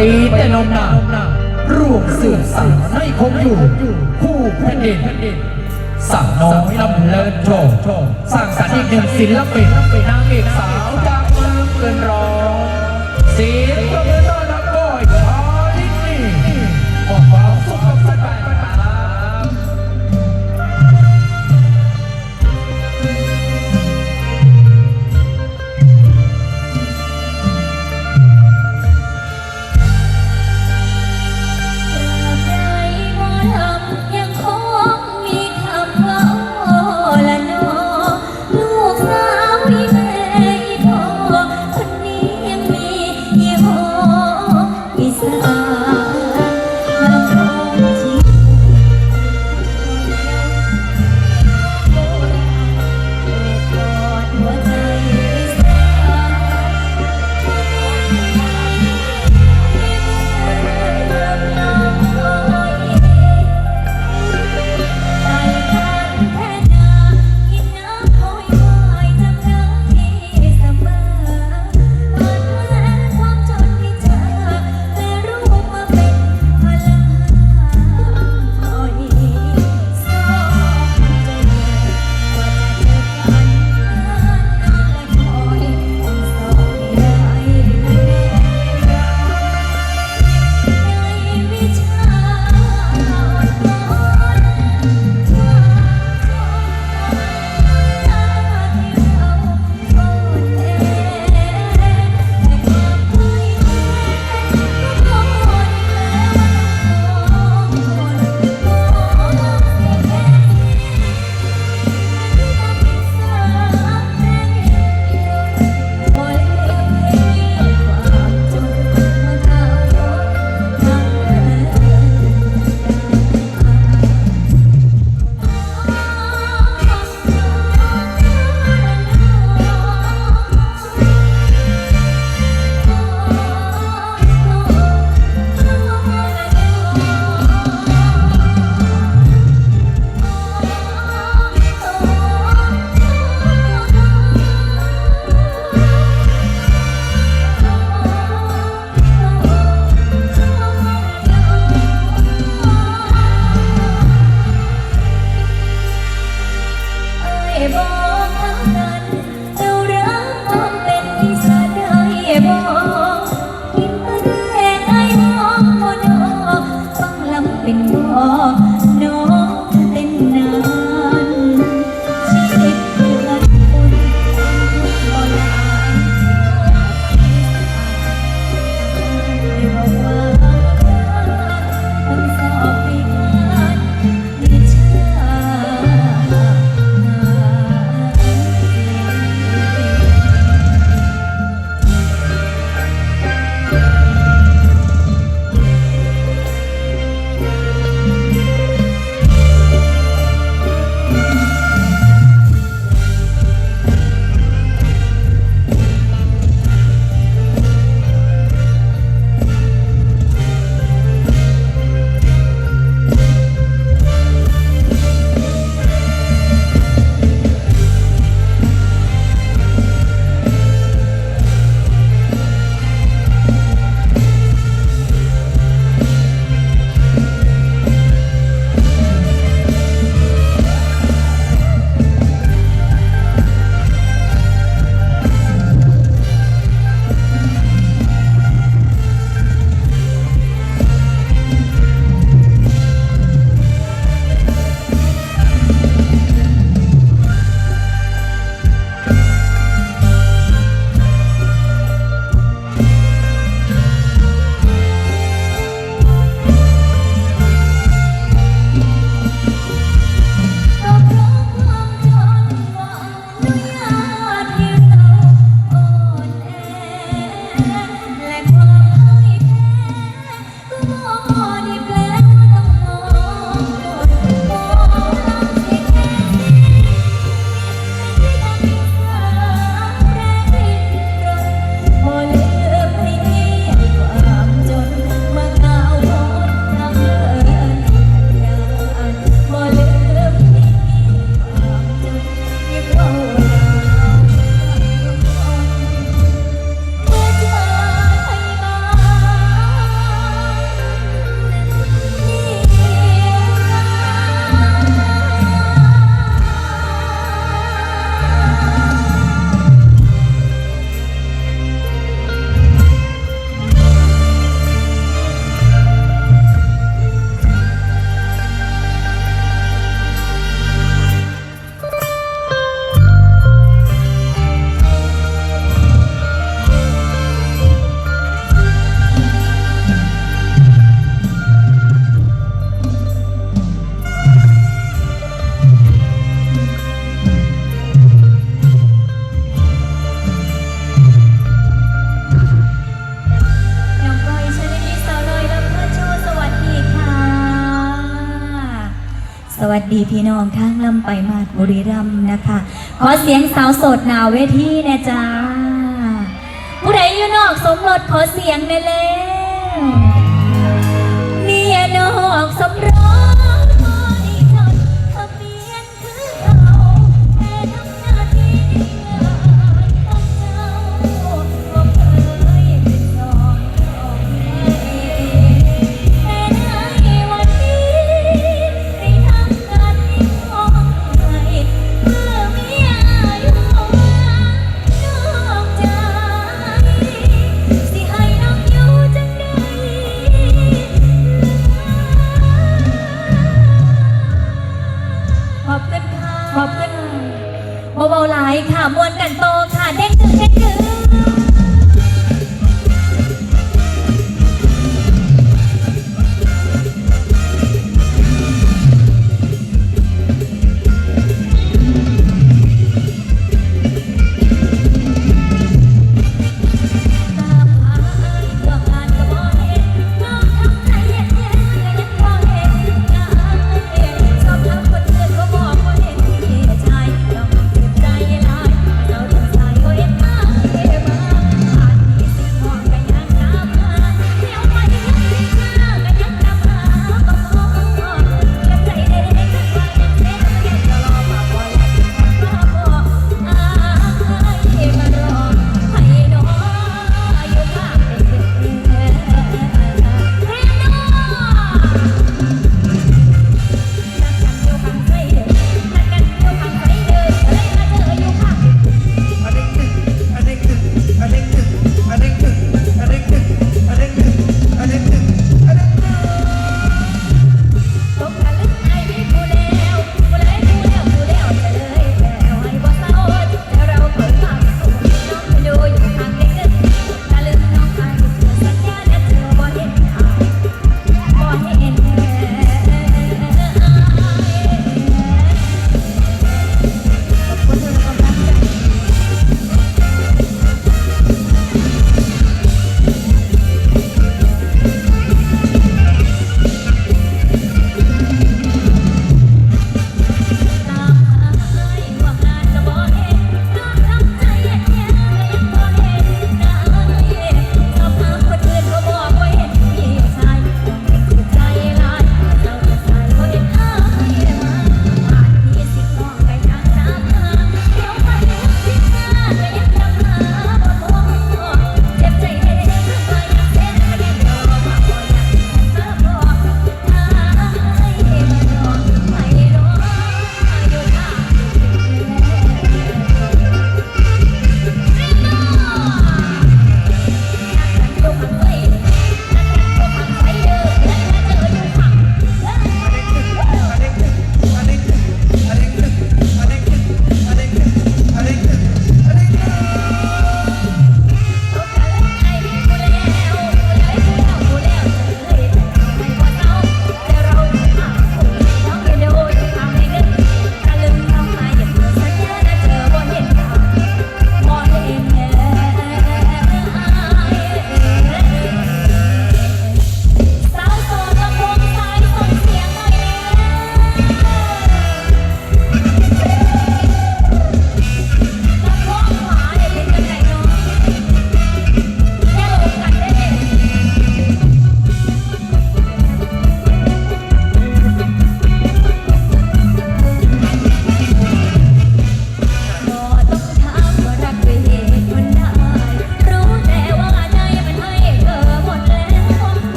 ปีแต่นมนานร่วมสืบสานให้คงอยู่ คู่แผ่นดินสั่งน้อยลำเลิศโชว์สร้างสรรค์อีกหนึ่งศิลปินนางเอก สวัสดีพี่น้องข้างลำไปมาบุรีรัมย์นะคะ ขอเสียงสาวโสดหนาวเวทีนะจ๊ะผู้ใดอยู่นอกสมรสขอเสียงได้แล้วเมียนอกสมรส